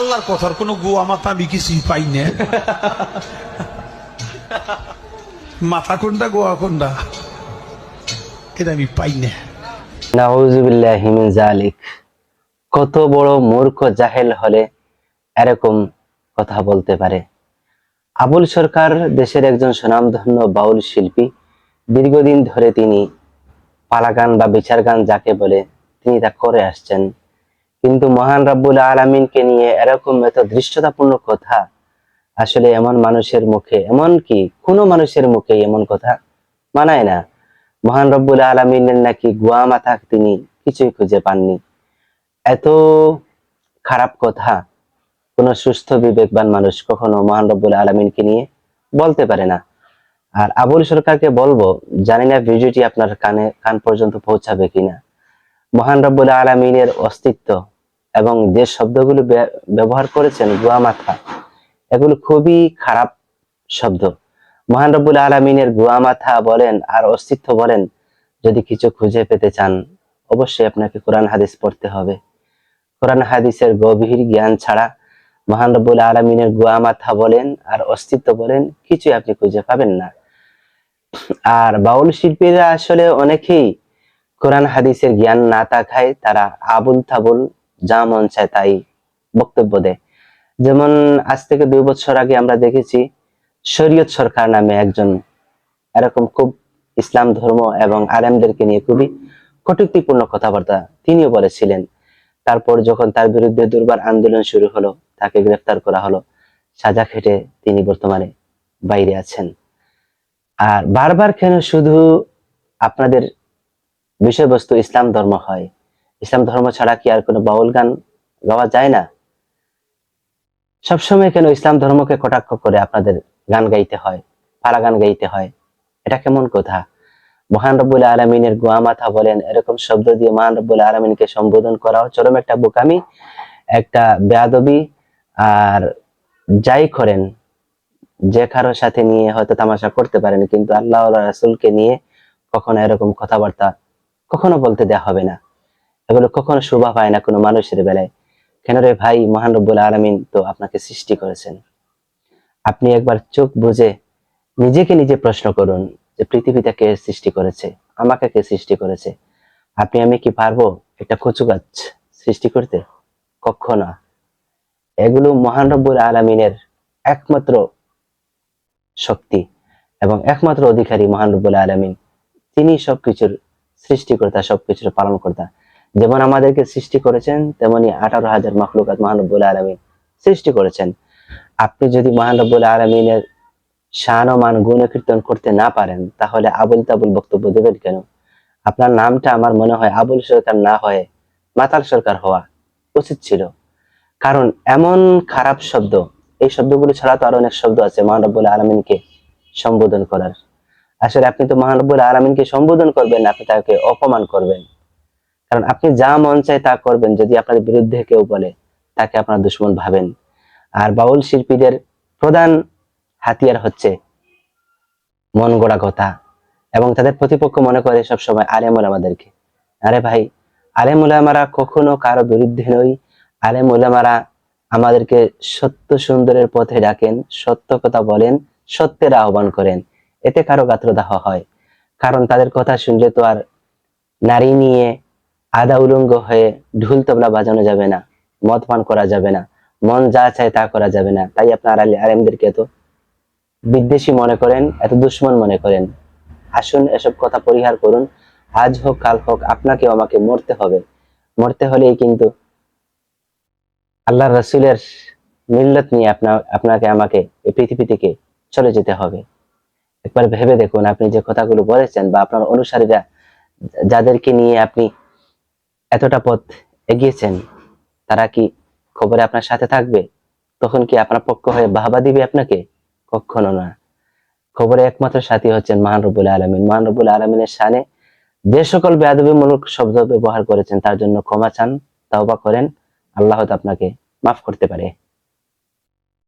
আল্লাহর কথার কোনো গোয়া মাথা আমি কিছুই পাই না। মাথা কোনটা, গোয়া কোনটা? এটা আমি পাই না। কত বড় মূর্খ জাহেল হলে এরকম কথা বলতে পারে। আবুল সরকার দেশের একজন সুনামধন্য বাউল শিল্পী, দীর্ঘদিন ধরে তিনি পালাগান বা বিচার গান যাকে বলে তিনি তা করে আসছেন। কিন্তু মহান রাব্বুল আলামিনকে নিয়ে এরকম এত দৃষ্টতাপূর্ণ কথা, আসলে এমন মানুষের মুখে, এমন কি? কোনো মানুষের মুখে এমন কথা মানায় না। মহান রব্বুল আলমিনের নাকি গুয়া মাথা তিনি কিছুই খুঁজে পাননি। এত খারাপ কথা কোন সুস্থ, বিবেকবান মানুষ কখনো মহান রব্বুল আলমিনকে নিয়ে বলতে পারে না। আর আবুল সরকারকে বলব, জানি না ভিডিওটি আপনার কানে, কান পর্যন্ত পৌঁছাবে কিনা। মহান রব্বুল আলমিনের অস্তিত্ব এবং যে শব্দগুলো ব্য- ব্যবহার করেছেন গুয়া মাথা, এগুলো খুবই খারাপ শব্দ। মহান রব্বুল আলমিনের গুয়া মাথা বলেন আর অস্তিত্ব বলেন, যদি কিছু খুঁজে পেতে চান, অবশ্যই আপনাকে কোরআন হাদিস পড়তে হবে। কোরআন হাদিসের গভীর জ্ঞান ছাড়া মহান রব্বুল আলমিনের গুয়া মাথা বলেন আর অস্তিত্ব বলেন, কিছুই আপনি খুঁজে পাবেন না। আর বাউল শিল্পীরা আসলে অনেকেই কোরআন হাদিসের জ্ঞান না থাকায় তারা আবুল তাবুল যা মন চায় তাই বক্তব্য দেয়। যেমন আজ থেকে দুই বছর আগে আমরা দেখেছি, শরীয়ত সরকার নামে একজন এরকম খুব ইসলাম ধর্ম এবং আলেমদেরকে নিয়ে খুবই কটূক্তিপূর্ণ কথাবার্তা তিনিও বলেছিলেন। তারপর যখন তার বিরুদ্ধে দুর্বার আন্দোলন শুরু হলো, তাকে গ্রেফতার করা হলো, সাজা খেটে তিনি বর্তমানে বাইরে আছেন। আর বারবার কেন শুধু আপনাদের বিষয়বস্তু ইসলাম ধর্ম হয় ইসলাম ধর্ম ছাড়া কি আর কোনো বাউল গান গাওয়া যায় না? সবসময় কেন ইসলাম ধর্মকে কটাক্ষ করে আপনাদের গান গাইতে হয় পালা গান গাইতে হয়? এটা কেমন কথা? মহান রব্বুল আলমিনের গোয়া মাথা বলেন, এরকম শব্দ দিয়ে মহান রব্বুল আলমিনকে সম্বোধন করাও চরম একটা বোকামি, একটা বেয়াদবি, আর যাই করেন, যে কারোর সাথে নিয়ে হয়তো তামাশা করতে পারেন, কিন্তু আল্লাহ রাসুলকে নিয়ে কখনো এরকম কথাবার্তা কখনো বলতে দেওয়া হবে না। এগুলো কখনো শোভা পায় না কোনো মানুষের বেলায়। কেন রে ভাই, মহান রব্বুল আলমিন তো আপনাকে সৃষ্টি করেছেন। আপনি একবার চোখ বুঝে নিজেকে নিজে প্রশ্ন করুন যে পৃথিবীতে কে সৃষ্টি করেছে, আমাকে কে সৃষ্টি করেছে? আপনি, আমি কি পারব একটা কচু গাছ সৃষ্টি করতে? কখনো। এগুলো মহান রব্বুল আলমিনের একমাত্র শক্তি এবং একমাত্র অধিকারী মহান রব্বুল আলমিন। তিনি সবকিছুর সৃষ্টিকর্তা, সবকিছুর পালন কর্তা যেমন আমাদেরকে সৃষ্টি করেছেন, তেমনি আঠারো হাজার মখলুকাত মহানব্বুল আলমিন সৃষ্টি করেছেন। আপনি যদি মহানব্বুল আলমিনের শান ও মান গুণ কীর্তন করতে না পারেন, তাহলে আবুল তাবুল বক্তব্য দেবেন কেন? আপনার নামটা আমার মনে হয় আবুল সরকার না হয়ে মাতাল সরকার হওয়া উচিত ছিল। কারণ এমন খারাপ শব্দ, এই শব্দগুলো ছাড়া তো আরও অনেক শব্দ আছে মহানব্বুল আলমিনকে সম্বোধন করার। আসলে আপনি তো মহানব্বুল আলমিনকে সম্বোধন করবেন, আপনি তাকে অপমান করবেন। কারণ আপনি যা মন চায় তা করবেন, যদি আপনার বিরুদ্ধে কেউ বলে, তাকে আপনার দুশ্মন ভাবেন। আর বাউল শিল্পীদের প্রধান হাতিয়ার হচ্ছে মন গড়া কথা। এবং তাদের প্রতিপক্ষ মনে করে সবসময় আলেমুল আমাদেরকে। আরে ভাই, আলেমুল আমারা কখনো কারও বিরুদ্ধে নই। আলেমুল আমারা আমাদেরকে সত্য সুন্দরের পথে ডাকেন, সত্য কথা বলেন, সত্যের আহ্বান করেন। এতে কারও গাত্রদাহ হয়। কারণ তাদের কথা শুনলে তো আর নারী নিয়ে আদা উলঙ্গ হয়ে ঢুল তবলা বাজানো যাবে না, মদ পান করা যাবে না, মন যা চায় তা করা যাবে না। তাই আপনার আলী আলেমদেরকে এত বিদ্বেষী মনে করেন, এত দুশ্মন মনে করেন। আসুন এসব কথা পরিহার করুন। আজ হোক, কাল হোক, আপনাকেও আমাকে মরতে হবে। মরতে হলেই কিন্তু আল্লাহ রসুলের মিল্লত নিয়ে আপনা, আপনাকে, আমাকে এই পৃথিবী থেকে চলে যেতে হবে। একবার ভেবে দেখুন, আপনি যে কথাগুলো বলেছেন বা আপনার অনুসারীরা, যাদেরকে নিয়ে আপনি এতটা পথ এগিয়েছেন, তারা কি খবরে আপনার সাথে থাকবে? তখন কি আপনার পক্ষ হয়ে বাহবা দিবে আপনাকে? কখনো না। খবরে একমাত্র সাথী হচ্ছেন মহান আলমিন। মহান আলমিনের সানে যে সকল বেয়াদবিমূলক শব্দ ব্যবহার করেছেন, তার জন্য ক্ষমা চান, তাওবা করেন। আল্লাহ আপনাকে মাফ করতে পারে।